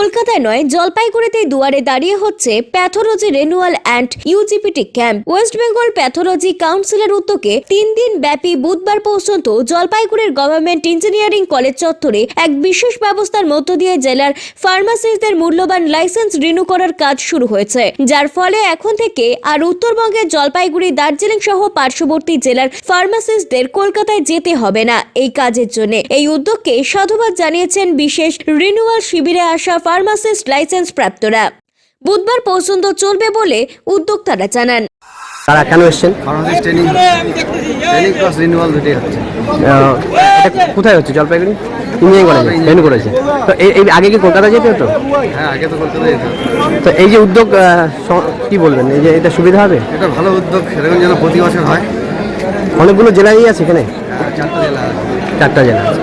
কলকাতায় নয় জলপাইগুড়িতে দুয়ারে দাঁড়িয়ে হচ্ছে pathology renewal and UGPT camp West Bengal pathology কাউন্সিলের উদ্যোগে তিন দিন ব্যাপী বুধবার পর্যন্ত জলপাইগুড়ির গভর্নমেন্ট ইঞ্জিনিয়ারিং কলেজ চত্বরে এক বিশেষ ব্যবস্থার মধ্য দিয়ে জেলার ফার্মাসিস্টদের মূল্যবান লাইসেন্স রিনিউ করার কাজ শুরু হয়েছে। যার ফলে এখন থেকে আর উত্তরবঙ্গের জলপাইগুড়ি, দার্জিলিং সহ পার্শ্ববর্তী জেলার ফার্মাসিস্টদের কলকাতায় যেতে হবে না। এই কাজের জন্য এই উদ্যোগকে সাধুবাদ জানিয়েছেন বিশেষ রিনিউয়াল শিবিরে আসা ফার্মাসিস্ট লাইসেন্স প্রাপ্তরা। বুধবার পর্যন্ত চলবে বলে উদ্যোক্তারা জানান। তারা কেন এসছেন? Pharmacist training training plus renewal দুটোই হচ্ছে এটা কোথায় হচ্ছে? জলপাইগুড়ি? ইঞ্জিনিয়ারিং কলেজে ট্রেন করেছে তো এই আগে কি কলকাতা যেতে হতো? হ্যাঁ আগে তো কলকাতায় যেতে হতো। তো এই যে উদ্যোগ কি বলবেন? এই যে এটা সুবিধা হবে? এটা ভালো উদ্যোগ এরকম যেন প্রতি বছর হয়। অনেকগুলো জেলারই আছে এখানে? হ্যাঁ, চারটা জেলা চারটা জেলা আছে।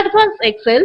Advanced Excel.